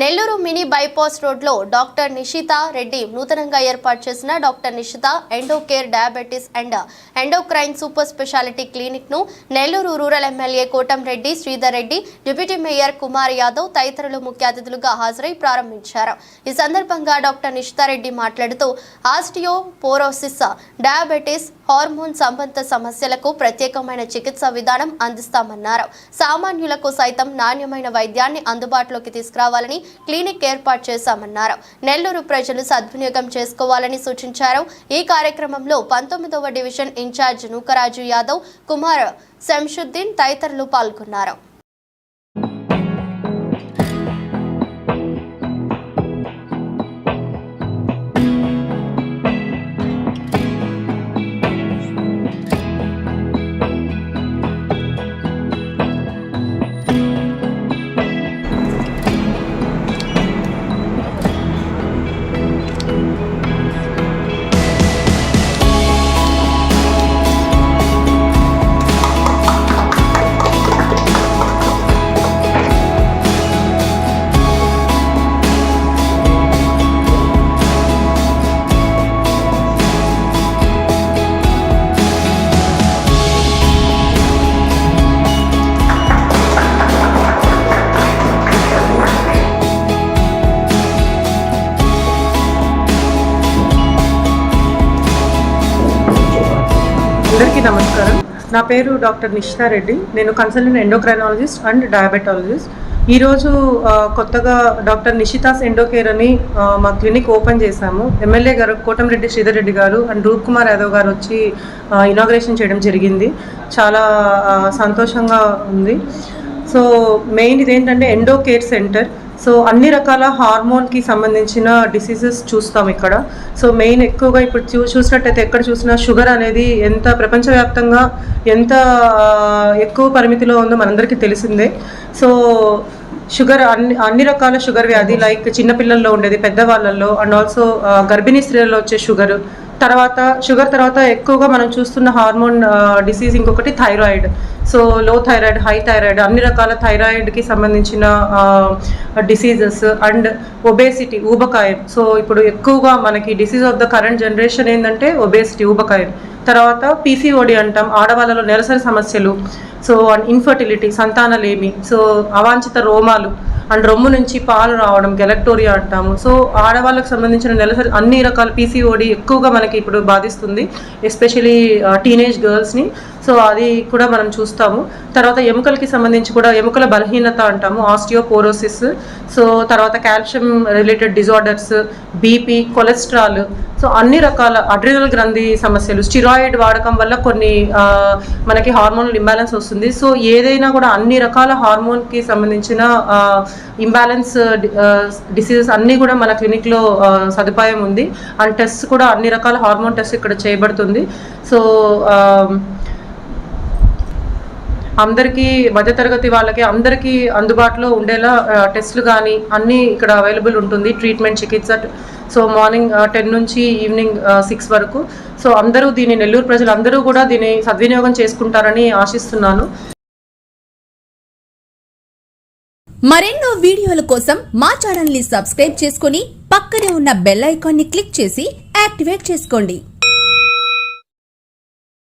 Nellore mini bypass రోడ్లో doctor Nishitha Reddy నూతనంగా ఏర్పాటు చేసిన doctor Nishitha endo care diabetes and endocrine super speciality క్లినిక్ను Nellore rural MLA Kotamreddy Sridhar Reddy deputy mayor Kumar Yadav తదితరులు ముఖ్య అతిథులుగా హాజరై ప్రారంభించారు. ఈ సందర్భంగా డాక్టర్ నిషితారెడ్డి మాట్లాడుతూ ఆస్టియో పోరోసిస్ డయాబెటీస్ హార్మోన్ సంబంధ సమస్యలకు ప్రత్యేకమైన చికిత్స విధానం అందిస్తామన్నారు. సామాన్యులకు సైతం నాణ్యమైన వైద్యాన్ని అందుబాటులోకి తీసుకురావాలని క్లినిక్ ఏర్పాటు చేశామన్నారు. నెల్లూరు ప్రజలు సద్వినియోగం చేసుకోవాలని సూచించారు. ఈ కార్యక్రమంలో పంతొమ్మిదవ డివిజన్ ఇన్ఛార్జ్ నూకరాజు యాదవ్ కుమార్ శంషుద్దీన్ తదితరులు పాల్గొన్నారు. అందరికీ నమస్కారం. నా పేరు డాక్టర్ నిషితా రెడ్డి. నేను కన్సల్టెంట్ ఎండోక్రైనాలజిస్ట్ అండ్ డయాబెటాలజిస్ట్. ఈరోజు కొత్తగా డాక్టర్ నిషితాస్ ఎండోకేర్ అని మా క్లినిక్ ఓపెన్ చేశాము. ఎమ్మెల్యే గారు కోటంరెడ్డి శ్రీధర్ రెడ్డి గారు అండ్ రూప్ కుమార్ యాదవ్ గారు వచ్చి ఇనాగ్రేషన్ చేయడం జరిగింది. చాలా సంతోషంగా ఉంది. సో మెయిన్ ఇదేంటంటే ఎండో కేర్ సెంటర్. సో అన్ని రకాల హార్మోన్కి సంబంధించిన డిసీజెస్ చూస్తాం ఇక్కడ. సో మెయిన్ ఎక్కువగా ఇప్పుడు చూ చూసినట్టయితే ఎక్కడ చూసినా షుగర్ అనేది ఎంత ప్రపంచవ్యాప్తంగా ఎంత ఎక్కువ పరిమితిలో ఉందో మనందరికీ తెలిసిందే. సో షుగర్ అన్ని అన్ని రకాల షుగర్ వ్యాధి లైక్ చిన్నపిల్లల్లో ఉండేది పెద్దవాళ్ళల్లో అండ్ ఆల్సో గర్భిణీ స్త్రీలలో వచ్చే షుగర్ తర్వాత షుగర్ తర్వాత ఎక్కువగా మనం చూస్తున్న హార్మోన్ డిసీజ్ ఇంకొకటి thyroid. So low thyroid high thyroid అన్ని రకాల థైరాయిడ్కి సంబంధించిన డిసీజెస్ అండ్ ఒబేసిటీ ఊబకాయం. సో ఇప్పుడు ఎక్కువగా మనకి disease of the current generation ఏంటంటే ఒబేసిటీ ఊబకాయం. తర్వాత పీసీఓడి అంటాం ఆడవాళ్ళలో నెలసరి సమస్యలు. సో అండ్ ఇన్ఫర్టిలిటీ సంతానలేమి. సో అవాంఛిత రోమాలు. అండ్ రొమ్ము నుంచి పాలు రావడం గెలక్టోరియా అంటాము. సో ఆడవాళ్ళకి సంబంధించిన నెలసరి అన్ని రకాల పీసీఓడి ఎక్కువగా మనకి ఇప్పుడు బాధిస్తుంది ఎస్పెషలీ టీనేజ్ గర్ల్స్ని సో అది కూడా మనం చూస్తాము. తర్వాత ఎముకలకి సంబంధించి కూడా ఎముకల బలహీనత అంటాము ఆస్టియోపోరోసిస్. సో తర్వాత calcium related disorders BP cholesterol. So అన్ని రకాల అడ్రినల్ గ్రంథి సమస్యలు స్టిరాయిడ్ వాడకం వల్ల కొన్ని మనకి హార్మోన్ ఇంబ్యాలెన్స్ వస్తుంది. సో ఏదైనా కూడా అన్ని రకాల హార్మోన్కి సంబంధించిన ఇంబ్యాలెన్స్ డిసీజెస్ అన్నీ కూడా మన క్లినిక్లో సదుపాయం ఉంది. అండ్ టెస్ట్ కూడా అన్ని రకాల హార్మోన్ టెస్ట్ ఇక్కడ చేయబడుతుంది. సో అందరికీ మధ్యతరగతి వాళ్ళకి అందరికీ అందుబాటులో ఉండేలా టెస్ట్లు టెస్టులు కానీ అన్నీ ఇక్కడ అవైలబుల్ ఉంటుంది. ట్రీట్మెంట్ చికిత్స సో మార్నింగ్ టెన్ నుంచి ఈవినింగ్ సిక్స్ వరకు. సో అందరూ దీన్ని నెల్లూరు ప్రజలు అందరూ కూడా దీన్ని సద్వినియోగం చేసుకుంటారని ఆశిస్తున్నాను. మరెన్నో వీడియోల కోసం మా ఛానల్ని సబ్స్క్రైబ్ చేసుకుని పక్కనే ఉన్న బెల్ ఐకాన్ని క్లిక్ చేసి యాక్టివేట్ చేసుకోండి.